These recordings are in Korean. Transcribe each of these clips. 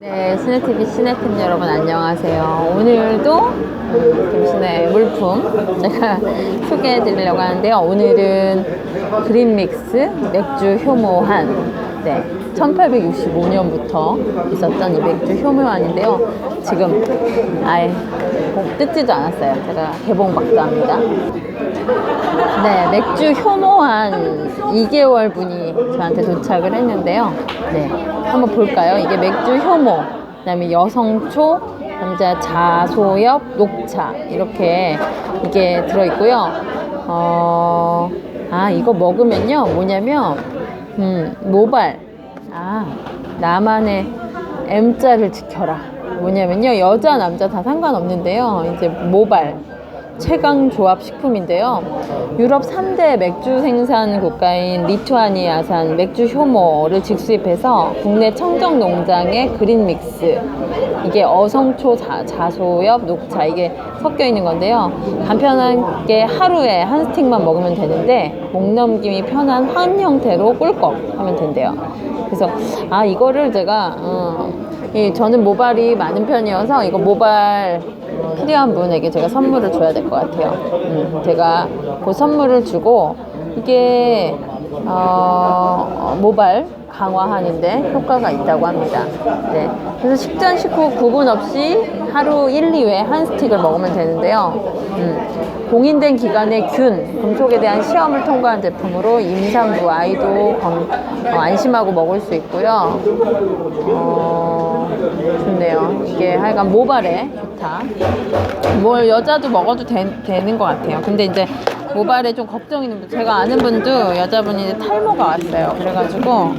네, 시네TV 시네팀 여러분 안녕하세요. 오늘도 음, 김신의 물품 제가 소개해 드리려고 하는데요. 오늘은 그린믹스 맥주 효모한 네, 1865년부터 있었던 이 맥주 효모한인데요. 지금 아예 꼭 뜯지도 않았어요. 제가 개봉박도 합니다. 네, 맥주 효모한 2개월 분이 저한테 도착을 했는데요. 네, 한번 볼까요? 이게 맥주 효모, 그다음에 여성초, 남자 자소엽, 녹차 이렇게 이게 들어있고요. 어, 아 이거 먹으면요, 뭐냐면 음, 모발, 아 나만의 M자를 지켜라. 뭐냐면요, 여자 남자 다 상관없는데요. 이제 모발. 최강 조합 식품인데요. 유럽 3대 맥주 생산 국가인 리투아니아산 맥주 효모를 직수입해서 국내 청정 농장의 그린 믹스 이게 어성초 자, 자소엽 녹차 이게 섞여 있는 건데요. 간편하게 하루에 한 스틱만 먹으면 되는데 목 넘김이 편한 한 형태로 꿀꺽 하면 된대요. 그래서 아 이거를 제가 어, 이 저는 모발이 많은 편이어서 이거 모발 필요한 분에게 제가 선물을 줘야 될 것 같아요. 음, 제가 그 선물을 주고 이게 어, 모발 강화하는데 효과가 있다고 합니다. 네. 그래서 식전 식후 구분 없이 하루 1, 2회 한 스틱을 먹으면 되는데요. 음, 공인된 기관의 균, 금속에 대한 시험을 통과한 제품으로 임산부 아이도 건- 어, 안심하고 먹을 수 있고요. 어. 이게 하여간 모발에 좋다. 뭘 여자도 먹어도 되, 는것 같아요. 근데 이제 모발에 좀 걱정 있는 분, 제가 아는 분도 여자분이 이제 탈모가 왔어요. 그래가지고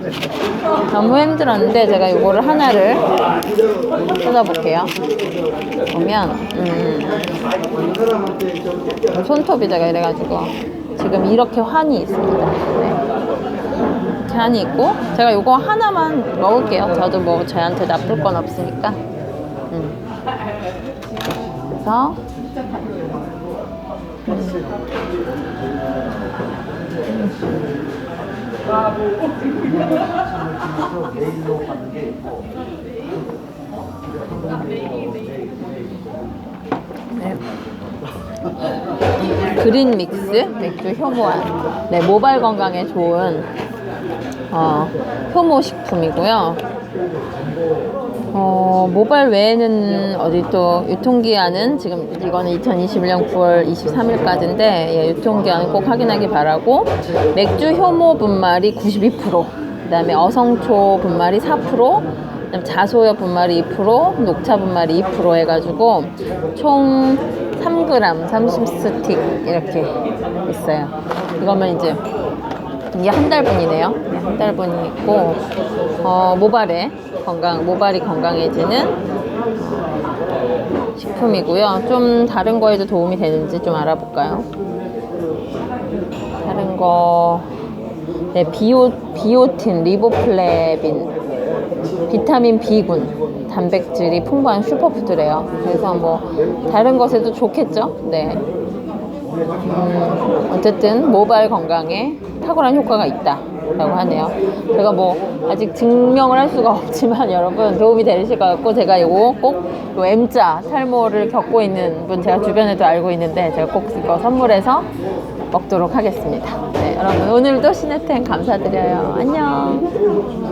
너무 힘들었는데 제가 이거를 하나를 뜯어볼게요. 보면, 음, 손톱이 제가 이래가지고 지금 이렇게 환이 있습니다. 네. 이렇게 한이 있고 제가 이거 하나만 먹을게요. 저도 뭐 저한테 나쁠 건 없으니까. 음. 그래서 네. 그린 믹스 맥주 효모한 네 모발 건강에 좋은 어, 효모 식품이고요. 어, 모발 외에는 어디 또 유통기한은 지금 이거는 2021년 9월 23일까지인데 예, 유통기한은 꼭 확인하기 바라고 맥주 효모 분말이 92%, 그다음에 어성초 분말이 4%, 그다음 자소엽 분말이 2%, 녹차 분말이 2% 해가지고 총 3g 30스틱 이렇게 있어요. 이거면 이제 이게 한 달분이네요. 네, 한 달분이 있고 어, 모발에 건강 모발이 건강해지는 어, 식품이고요. 좀 다른 거에도 도움이 되는지 좀 알아볼까요? 다른 거 네, 비오 비오틴, 리보플레빈, 비타민 B군, 단백질이 풍부한 슈퍼푸드래요. 그래서 뭐 다른 것에도 좋겠죠? 네. 음, 어쨌든 모발 건강에 탁월한 효과가 있다라고 하네요. 제가 뭐 아직 증명을 할 수가 없지만 여러분 도움이 되실 것 같고 제가 이거 꼭요 M자 탈모를 겪고 있는 분 제가 주변에도 알고 있는데 제가 꼭 이거 선물해서 먹도록 하겠습니다. 네, 여러분 오늘도 시네텐 감사드려요. 안녕.